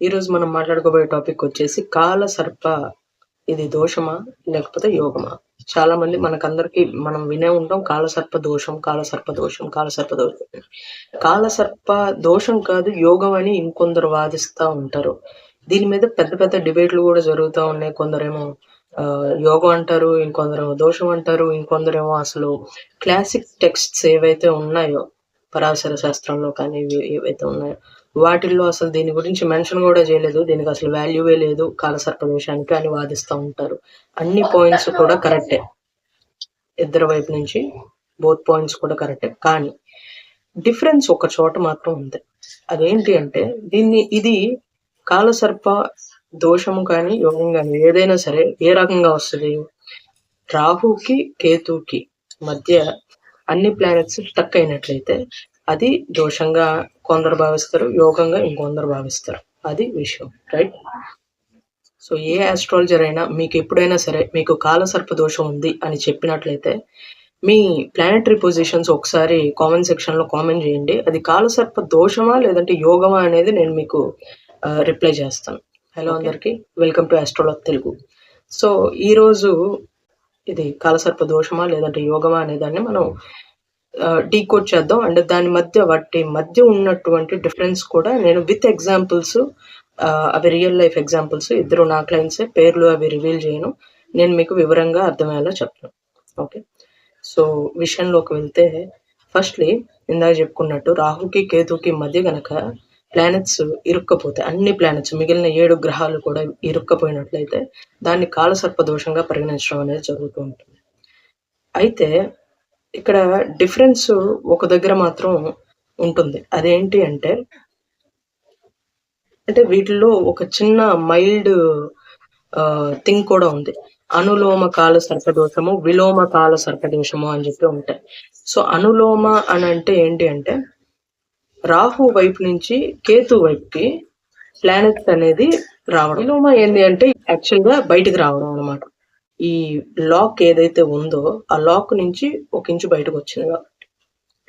ఈరోజు మనం మాట్లాడుకోబోయే టాపిక్ వచ్చేసి కాల సర్ప ఇది దోషమా లేకపోతే యోగమా? చాలా మంది మనకందరికీ మనం వినే ఉంటాం కాలసర్ప దోషం కాలసర్ప దోషం కాలసర్ప దోషం. కాలసర్ప దోషం కాదు యోగం అని ఇంకొందరు వాదిస్తూ ఉంటారు. దీని మీద పెద్ద పెద్ద డిబేట్లు కూడా జరుగుతూ ఉన్నాయి. కొందరేమో ఆ, యోగం అంటారు ఇంకొందరేమో దోషం అంటారు ఇంకొందరేమో అసలు క్లాసిక్ టెక్స్ట్స్ ఏవైతే ఉన్నాయో పరాశర శాస్త్రంలో కానీ ఏవైతే ఉన్నాయో వాటిల్లో అసలు దీని గురించి మెన్షన్ కూడా చేయలేదు. దీనికి అసలు వాల్యూవే లేదు. కాలసర్ప విషయానికి అని వాదిస్తూ ఉంటారు. అన్ని పాయింట్స్ కూడా కరెక్టే ఇద్దరు వైపు నుంచి బోత్ పాయింట్స్ కూడా కరెక్టే కానీ డిఫరెన్స్ ఒక చోట మాత్రం ఉంది. అదేంటి అంటే దీన్ని ఇది కాలసర్ప దోషము కానీ యోగం కానీ ఏదైనా సరే ఏ రకంగా వస్తుంది? రాహుకి కేతుకి మధ్య అన్ని ప్లానెట్స్ స్టక్ అయినట్లయితే అది దోషంగా కొందరు భావిస్తారు యోగంగా ఇంకొందరు భావిస్తారు. అది విషయం రైట్ సో ఏ ఆస్ట్రాలజర్ అయినా మీకు ఎప్పుడైనా సరే మీకు కాలసర్ప దోషం ఉంది అని చెప్పినట్లయితే మీ ప్లానెటరీ పొజిషన్స్ ఒకసారి కామెంట్ సెక్షన్లో కామెంట్ చేయండి. అది కాలసర్ప దోషమా లేదంటే యోగమా అనేది నేను మీకు రిప్లై చేస్తాను. హలో అందరికీ. Welcome to astrology Telugu so ఈరోజు ఇది కాలసర్ప దోషమా లేదంటే యోగమా అనే దాన్ని మనం డీకోడ్ చేద్దాం. అండ్ దాని మధ్య వాటి మధ్య ఉన్నటువంటి డిఫరెన్స్ కూడా నేను విత్ ఎగ్జాంపుల్స్ అవి రియల్ లైఫ్ ఎగ్జాంపుల్స్ ఇద్దరు నా క్లయింట్సే పేర్లు అవి రివీల్ చేయను. నేను మీకు వివరంగా అర్థమయ్యేలా చెప్తాను. ఓకే? సో విషయంలోకి వెళ్తే ఫస్ట్లీ ఇందాక చెప్పుకున్నట్టు రాహుకి కేతుకి మధ్య గనక ప్లానెట్స్ ఇరుక్కపోతే అన్ని ప్లానెట్స్ మిగిలిన ఏడు గ్రహాలు కూడా ఇరుక్కపోయినట్లయితే దాన్ని కాలసర్ప దోషంగా పరిగణించడం అనేది జరుగుతూ ఉంటుంది. అయితే ఇక్కడ డిఫరెన్స్ ఒక దగ్గర మాత్రం ఉంటుంది. అదేంటి అంటే అంటే వీటిలో ఒక చిన్న మైల్డ్ థింగ్ కూడా ఉంది. అనులోమ కాల సర్పదోషము విలోమ కాల సర్పదోషము అని చెప్పి ఉంటాయి. సో అనులోమ అని అంటే ఏంటి అంటే రాహు వైపు నుంచి కేతు వైపుకి ప్లానెట్స్ అనేది రావడం. విలోమ ఏంటి అంటే యాక్చువల్గా బయటికి రావడం అన్నమాట. ఈ లాక్ ఏదైతే ఉందో ఆ లాక్ నుంచి ఒక ఇంచు బయటకు వచ్చింది కాబట్టి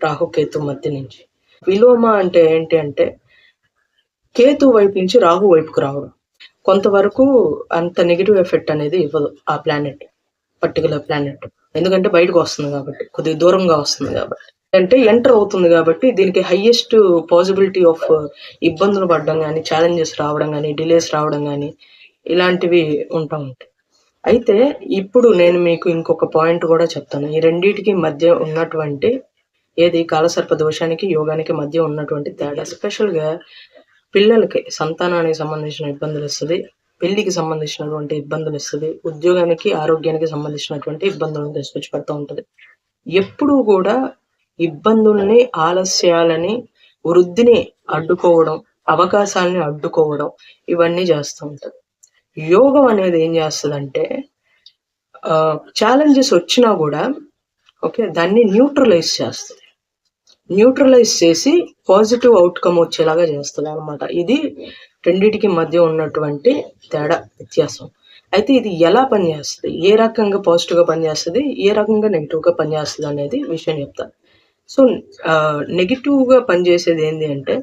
రాహు కేతు మధ్య నుంచి. విలోమ అంటే ఏంటి అంటే కేతు వైపు నుంచి రాహు వైపుకు రావడం. కొంతవరకు అంత నెగిటివ్ ఎఫెక్ట్ అనేది ఇవ్వదు ఆ ప్లానెట్ పర్టికులర్ ప్లానెట్ ఎందుకంటే బయటకు వస్తుంది కాబట్టి కొద్దిగా దూరంగా వస్తుంది కాబట్టి. అంటే ఎంటర్ అవుతుంది కాబట్టి దీనికి హైయెస్ట్ పాసిబిలిటీ ఆఫ్ ఇబ్బందులు పడడం కానీ ఛాలెంజెస్ రావడం కానీ డిలేస్ రావడం కానీ ఇలాంటివి ఉంటా ఉంటాయి. అయితే ఇప్పుడు నేను మీకు ఇంకొక పాయింట్ కూడా చెప్తాను. ఈ రెండింటికి మధ్య ఉన్నటువంటి ఏది? కాలసర్ప దోషానికి యోగానికి మధ్య ఉన్నటువంటి తేడా. స్పెషల్గా పిల్లలకి సంతానానికి సంబంధించిన ఇబ్బందులు ఇస్తుంది పెళ్ళికి సంబంధించినటువంటి ఇబ్బందులు వస్తుంది ఉద్యోగానికి ఆరోగ్యానికి సంబంధించినటువంటి ఇబ్బందులను తీసుకొచ్చి పెడతా ఉంటుంది. ఎప్పుడూ కూడా ఇబ్బందుల్ని ఆలస్యాలని వృద్ధిని అడ్డుకోవడం అవకాశాలని అడ్డుకోవడం ఇవన్నీ చేస్తూ ఉంటది యోగం అనేది ఏం చేస్తుందంటే ఛాలెంజెస్ వచ్చినా కూడా ఓకే దాన్ని న్యూట్రలైజ్ చేస్తుంది. న్యూట్రలైజ్ చేసి పాజిటివ్ అవుట్కమ్ వచ్చేలాగా చేస్తుంది అనమాట ఇది రెండిటికి మధ్య ఉన్నటువంటి తేడా వ్యత్యాసం. అయితే ఇది ఎలా పనిచేస్తుంది? ఏ రకంగా పాజిటివ్గా పనిచేస్తుంది? ఏ రకంగా నెగిటివ్గా పనిచేస్తుంది అనేది విషయం చెప్తాను. సో నెగిటివ్గా పనిచేసేది ఏంటి అంటే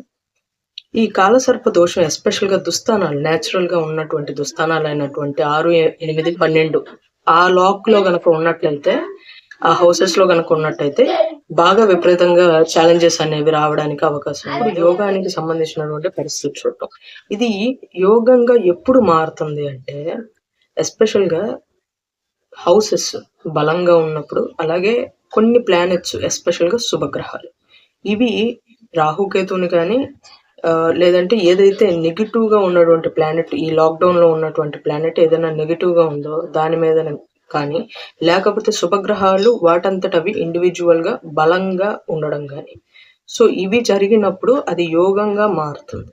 ఈ కాలసర్ప దోషం ఎస్పెషల్గా దుస్థానాలు న్యాచురల్గా ఉన్నటువంటి దుస్థానాలు అయినటువంటి ఆరు ఎనిమిది పన్నెండు ఆ లాక్లో గనక ఉన్నట్లయితే ఆ హౌసెస్లో గనక ఉన్నట్టయితే బాగా విపరీతంగా ఛాలెంజెస్ అనేవి రావడానికి అవకాశం ఉంది. యోగానికి సంబంధించినటువంటి పరిస్థితి చూడటం. ఇది యోగంగా ఎప్పుడు మారుతుంది అంటే ఎస్పెషల్గా హౌసెస్ బలంగా ఉన్నప్పుడు అలాగే కొన్ని ప్లానెట్స్ ఎస్పెషల్గా శుభగ్రహాలు. ఇవి రాహుకేతుని కానీ లేదంటే ఏదైతే నెగిటివ్గా ఉన్నటువంటి ప్లానెట్ ఈ లాక్డౌన్లో ఉన్నటువంటి ప్లానెట్ ఏదైనా నెగిటివ్గా ఉందో దాని మీద కానీ లేకపోతే శుభగ్రహాలు వాటంతట అవి ఇండివిజువల్గా బలంగా ఉండడం కానీ. సో ఇవి జరిగినప్పుడు అది యోగంగా మారుతుంది.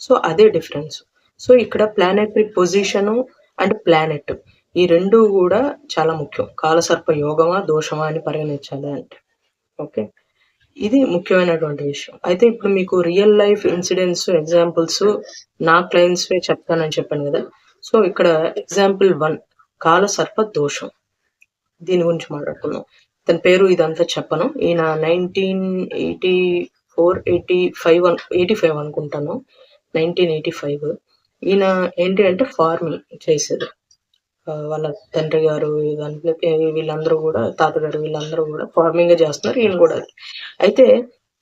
సో అదే డిఫరెన్స్. సో ఇక్కడ ప్లానెటరీ పొజిషన్ అండ్ ప్లానెట్ ఈ రెండు కూడా చాలా ముఖ్యం. కాలసర్ప యోగమా దోషమా అని పరిగణించాలి అంటే. ఓకే? ఇది ముఖ్యమైనటువంటి విషయం. అయితే ఇప్పుడు మీకు రియల్ లైఫ్ ఇన్సిడెంట్స్ ఎగ్జాంపుల్స్ నా క్లయింట్స్ చెప్తానని చెప్పాను కదా. సో ఇక్కడ ఎగ్జాంపుల్ వన్ కాల సర్ప దోషం. దీని గురించి మాట్లాడుకుందాం. తన పేరు ఇదంతా చెప్పను. ఈయన nineteen eighty four eighty five eighty five అనుకుంటాను. నైన్టీన్ ఎయిటీ ఫైవ్ ఈయన ఏంటి అంటే ఫార్మింగ్ చేసేది. వాళ్ళ తండ్రి గారు వీళ్ళందరూ కూడా తాతగారు వీళ్ళందరూ కూడా ఫార్మింగ్ చేస్తున్నారు ఈయన కూడా అయితే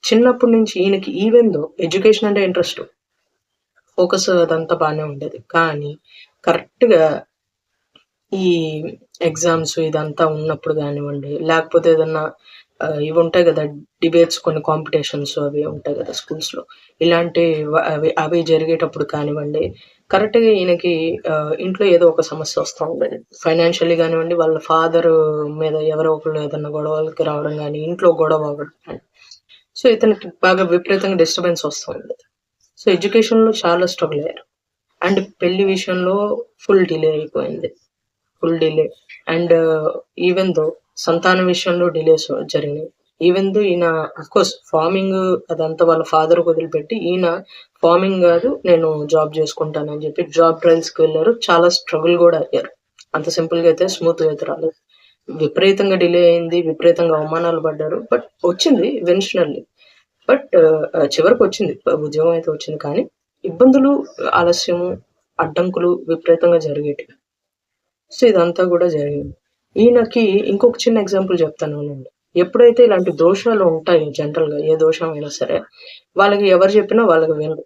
చిన్నప్పటి నుంచి ఈయనకి ఈవెన్ దో ఎడ్యుకేషన్ అంటే ఇంట్రెస్ట్ ఫోకస్ అదంతా బాగానే ఉండేది. కానీ కరెక్ట్గా ఈ ఎగ్జామ్స్ ఇదంతా ఉన్నప్పుడు కానివ్వండి లేకపోతే ఏదన్నా ఇవి ఉంటాయి కదా డిబేట్స్ కొన్ని కాంపిటీషన్స్ అవి ఉంటాయి కదా స్కూల్స్లో లో. ఇలాంటి అవి అవి జరిగేటప్పుడు కానివ్వండి కరెక్ట్గా ఈయనకి ఇంట్లో ఏదో ఒక సమస్య వస్తూ ఉండేది ఫైనాన్షియల్లీ కానివ్వండి వాళ్ళ ఫాదర్ మీద ఎవరో ఒకళ్ళు ఏదన్నా గొడవలకి రావడం కానీ ఇంట్లో గొడవ అవ్వడం సో ఇతనికి బాగా విపరీతంగా డిస్టర్బెన్స్ వస్తూ ఉండేది సో ఎడ్యుకేషన్లో చాలా స్ట్రగుల్ అయ్యారు. అండ్ పెళ్ళి విషయంలో ఫుల్ డిలే అయిపోయింది. Full delay and even though సంతాన విషయంలో డిలేస్ జరిగినాయి. ఈవెన్ దో ఈయన కోర్స్ ఫార్మింగ్ అదంతా వాళ్ళ ఫాదర్ వదిలిపెట్టి ఈయన ఫార్మింగ్ కాదు నేను జాబ్ చేసుకుంటానని చెప్పి జాబ్ ట్రయల్స్కి వెళ్ళారు. చాలా స్ట్రగుల్ కూడా అయ్యారు. అంత సింపుల్గా అయితే స్మూత్గా అయితే రాలేదు. విపరీతంగా డిలే అయింది విపరీతంగా అవమానాలు పడ్డారు. బట్ వచ్చింది వెన్షనల్లీ బట్ చివరికి వచ్చింది. ఉద్యోగం అయితే వచ్చింది. కానీ ఇబ్బందులు ఆలస్యము అడ్డంకులు విపరీతంగా జరిగేటివి. సో ఇదంతా కూడా జరిగింది. ఈయనకి ఇంకొక చిన్న ఎగ్జాంపుల్ చెప్తాను వినండి. ఎప్పుడైతే ఇలాంటి దోషాలు ఉంటాయి జనరల్గా ఏ దోషం అయినా సరే వాళ్ళకి ఎవరు చెప్పినా వాళ్ళకి వినరు.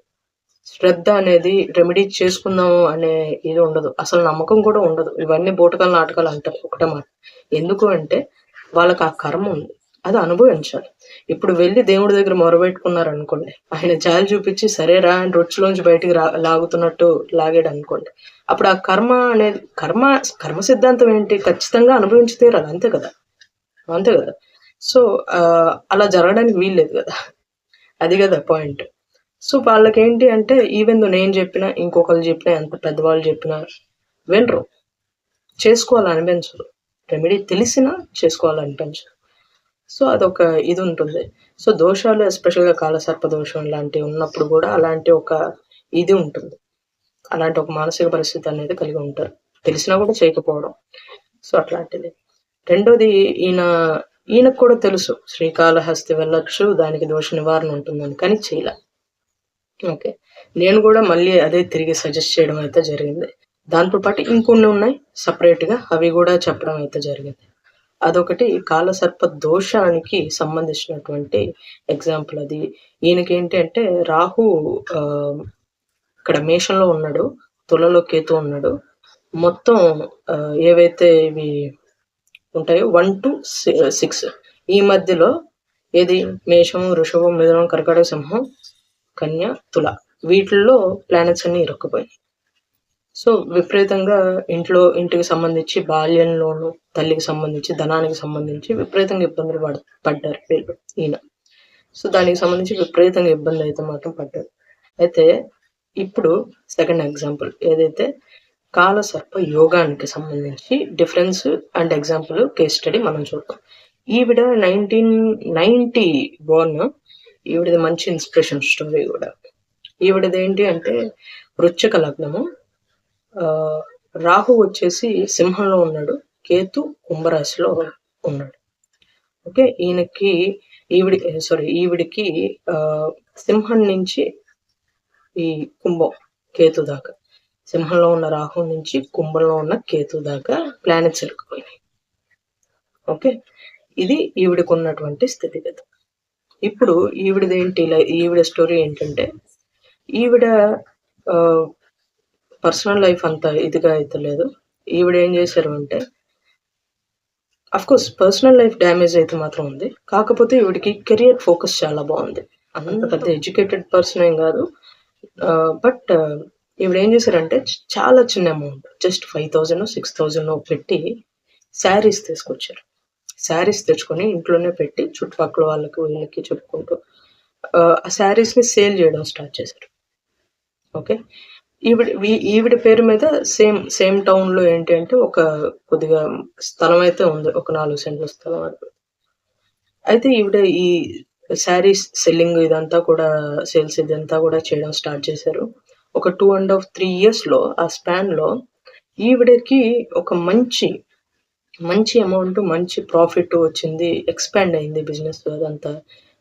శ్రద్ధ అనేది రెమెడీ చేసుకుందాము అనే ఇది ఉండదు. అసలు నమ్మకం కూడా ఉండదు. ఇవన్నీ బూటకాల నాటకాలు అంటారు. ఒకటే మాట. ఎందుకు అంటే వాళ్ళకి ఆ కర్మ ఉంది. అది అనుభవించాలి. ఇప్పుడు వెళ్ళి దేవుడి దగ్గర మొరబెట్టుకున్నారు అనుకోండి ఆయన జాలి చూపించి సరేరా అని రొచ్చులోంచి బయటికి రా లాగుతున్నట్టు లాగాడు అనుకోండి అప్పుడు ఆ కర్మ అనేది కర్మ కర్మ సిద్ధాంతం ఏంటి? ఖచ్చితంగా అనుభవించి తీరాలి. అంతే కదా? అంతే కదా? సో అలా జరగడానికి వీల్లేదు కదా. అది కదా పాయింట్. సో వాళ్ళకి ఏంటి అంటే ఈవెన్ నేను చెప్పినా ఇంకొకరు చెప్పినా ఎంత పెద్దవాళ్ళు చెప్పినా వినరు చేసుకోవాలనిపించదు. రెమెడీ తెలిసినా చేసుకోవాలనిపించదు. సో అదొక ఇది ఉంటుంది. సో దోషాలు ఎస్పెషల్గా కాలసర్ప దోషం లాంటివి ఉన్నప్పుడు కూడా అలాంటి ఒక ఇది ఉంటుంది. అలాంటి ఒక మానసిక పరిస్థితి అనేది కలిగి ఉంటారు. తెలిసినా కూడా చేయకపోవడం. సో అట్లాంటిది. రెండోది ఈయన ఈయనకు కూడా తెలుసు. శ్రీకాళహస్తి వెళ్ళొచ్చు దానికి దోష నివారణ ఉంటుందని కానీ చేయలే. ఓకే. నేను కూడా మళ్ళీ అదే తిరిగి సజెస్ట్ చేయడం అయితే జరిగింది. దాంతో పాటు ఇంకొన్ని ఉన్నాయి సపరేట్గా. అవి కూడా చెప్పడం అయితే జరిగింది. అదొకటి కాలసర్ప దోషానికి సంబంధించినటువంటి ఎగ్జాంపుల్ అది. ఈయనకి ఏంటి అంటే రాహు ఆ, ఇక్కడ మేషంలో ఉన్నాడు తులలో కేతు ఉన్నాడు. మొత్తం ఏవైతే ఇవి ఉంటాయి. వన్ టు సిక్స్ ఈ మధ్యలో ఏది? మేషం వృషభం మిథునం కర్కాటక సింహం కన్య తుల. వీటిల్లో ప్లానెట్స్ అన్ని ఇరుక్కుపోయాయి. సో విపరీతంగా ఇంట్లో ఇంటికి సంబంధించి బాల్యంలోను తల్లికి సంబంధించి ధనానికి సంబంధించి విపరీతంగా ఇబ్బందులు పడ పడ్డారు వీళ్ళు ఈయన. సో దానికి సంబంధించి విపరీతంగా ఇబ్బంది అయితే మాత్రం పడ్డారు. అయితే ఇప్పుడు సెకండ్ ఎగ్జాంపుల్ ఏదైతే కాలసర్ప యోగానికి సంబంధించి difference and example case study మనం చూద్దాం. ఈవిడ నైన్టీన్ నైన్టీ బోర్న్ ఈవిడది మంచి ఇన్స్పిరేషన్ స్టోరీ కూడా. ఈవిడది ఏంటి అంటే వృచ్చక లగ్నము. ఆ, రాహు వచ్చేసి సింహంలో ఉన్నాడు. కేతు కుంభరాశిలో ఉన్నాడు. ఓకే ఈయనకి ఈవిడి సారీ ఈవిడికి ఆ, సింహం నుంచి ఈ కుంభం కేతు దాకా. సింహంలో ఉన్న రాహు నుంచి కుంభంలో ఉన్న కేతు దాకా ప్లానెట్స్ ఇరుక్కుపోయినాయి ఓకే ఇది ఈవిడికి ఉన్నటువంటి స్థితిగతి ఇప్పుడు ఈవిడదేంటి ఈవిడ స్టోరీ ఏంటంటే ఈవిడ పర్సనల్ లైఫ్ అంత ఇదిగా అయితే లేదు. ఈవిడ ఏం చేశారు అంటే కోర్స్ పర్సనల్ లైఫ్ డ్యామేజ్ అయితే మాత్రం ఉంది. కాకపోతే ఈవిడికి కెరియర్ ఫోకస్ చాలా బాగుంది. అంత పెద్ద ఎడ్యుకేటెడ్ పర్సన్ ఏం కాదు. బట్ ఇప్పుడు ఏం చేశారంటే చాలా చిన్న amount just five thousand six thousand పెట్టి శారీస్ తీసుకొచ్చారు. శారీస్ తెచ్చుకొని ఇంట్లోనే పెట్టి చుట్టుపక్కల వాళ్ళకి వీళ్ళకి చెప్పుకుంటూ ఆ, శారీస్ని ని సేల్ చేయడం స్టార్ట్ చేశారు. ఓకే? ఈవిడ వీ- ఈవిడ పేరు మీద సేమ్ సేమ్ టౌన్లో ఏంటి అంటే ఒక కొద్దిగా స్థలం అయితే ఉంది ఒక నాలుగు సెంట్ల స్థలం అయితే ఈవిడ ఈ శారీస్ సెల్లింగ్ ఇదంతా కూడా సేల్స్ ఇదంతా కూడా చేయడం స్టార్ట్ చేశారు. ఒక టూ అండ్ హాఫ్ త్రీ ఇయర్స్లో ఆ స్పాన్లో ఈవిడకి ఒక మంచి మంచి అమౌంట్ మంచి ప్రాఫిట్ వచ్చింది ఎక్స్పాండ్ అయింది బిజినెస్ అదంతా.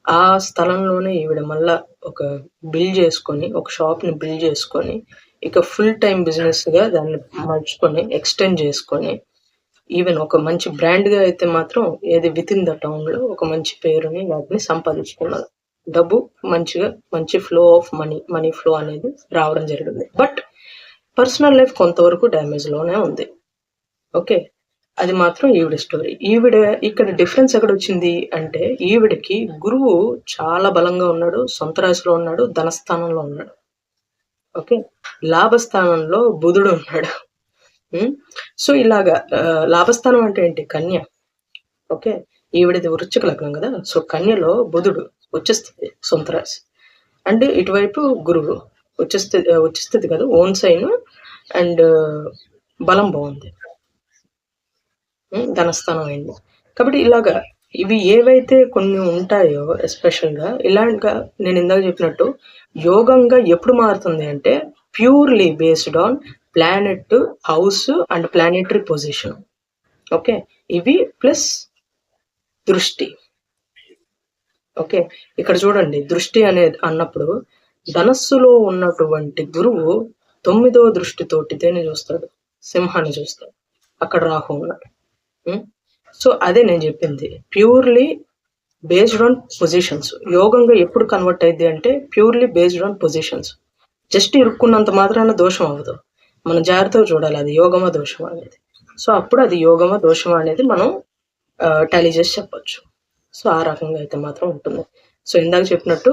ఆ స్థలంలోనే ఈవిడ మళ్ళా ఒక బిల్ చేసుకొని ఒక షాప్ని బిల్ చేసుకొని ఇక ఫుల్ టైం బిజినెస్గా దాన్ని మలుచుకొని ఎక్స్టెండ్ చేసుకొని ఈవెన్ ఒక మంచి బ్రాండ్గా అయితే మాత్రం ఏది విత్ ఇన్ ద టౌన్లో ఒక మంచి పేరుని వాటిని సంపాదించుకున్నారు డబ్బు మంచిగా మంచి flow of money money flow అనేది రావడం జరిగింది. బట్ పర్సనల్ లైఫ్ కొంతవరకు డ్యామేజ్లోనే ఉంది. ఓకే అది మాత్రం ఈవిడ స్టోరీ ఈవిడ ఇక్కడ డిఫరెన్స్ ఎక్కడ వచ్చింది అంటే ఈవిడకి గురువు చాలా బలంగా ఉన్నాడు సొంత రాశిలో ఉన్నాడు ధనస్థానంలో ఉన్నాడు. ఓకే లాభస్థానంలో బుధుడు ఉన్నాడు. Hmm? ఉమ్, సో ఇలాగా లాభస్థానం అంటే ఏంటి? కన్య. ఓకే ఈవిడది వృచ్చిక లగ్నం కదా? సో కన్యలో బుధుడు. వచ్చేస్తుంది సొంత రాశి. అండ్ ఇటువైపు గురువు వచ్చేస్తుంది వచ్చేస్తుంది కదా ఓన్ సైన్ అండ్ బలం బాగుంది ధనస్థానం అయింది. కాబట్టి ఇలాగా ఇవి ఏవైతే కొన్ని ఉంటాయో ఎస్పెషల్గా ఇలాగా నేను ఇందాక చెప్పినట్టు యోగంగా ఎప్పుడు మారుతుంది అంటే purely based on planet house and planetary position. Okay? ఇవి ప్లస్ దృష్టి. ఓకే ఇక్కడ చూడండి దృష్టి అనేది అన్నప్పుడు ధనస్సులో ఉన్నటువంటి గురువు తొమ్మిదవ దృష్టితోటి దేన్ని చూస్తాడు సింహాన్ని చూస్తాడు అక్కడ రాహు ఉన్నాడు సో అదే నేను చెప్పింది ప్యూర్లీ బేస్డ్ ఆన్ పొజిషన్స్. యోగంగా ఎప్పుడు కన్వర్ట్ అయింది అంటే purely based on positions. Just ఇరుక్కున్నంత మాత్రాన దోషం అవ్వదు. మనం జాగ్రత్తగా చూడాలి అది యోగమా దోషమా అనేది. సో అప్పుడు అది యోగమా దోషమా అనేది మనం టాలీ చేసి చెప్పొచ్చు. సో ఆ రకంగా అయితే మాత్రం ఉంటుంది. సో ఇందాక చెప్పినట్టు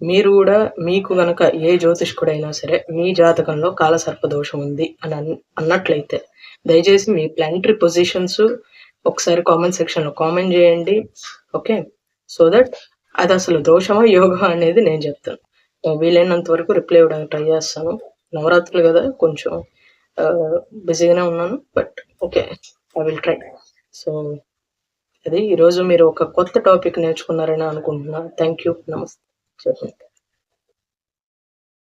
మీరు కూడా మీకు గనక ఏ జ్యోతిష్కుడైనా సరే మీ జాతకంలో కాలసర్ప దోషం ఉంది అని అన్నట్లయితే దయచేసి మీ ప్లానిటరీ పొజిషన్స్ ఒకసారి కామెంట్ సెక్షన్లో కామెంట్ చేయండి. ఓకే సో దట్ అది అసలు దోషమా యోగా అనేది నేను చెప్తాను. వీలైనంత వరకు రిప్లై ఇవ్వడానికి ట్రై చేస్తాను. నవరాత్రులు కదా కొంచెం బిజీగానే ఉన్నాను but okay I will try so అది ఈరోజు మీరు ఒక కొత్త టాపిక్ నేర్చుకున్నారని అనుకుంటున్నాను థ్యాంక్ యూ నమస్తే. చెప్పండి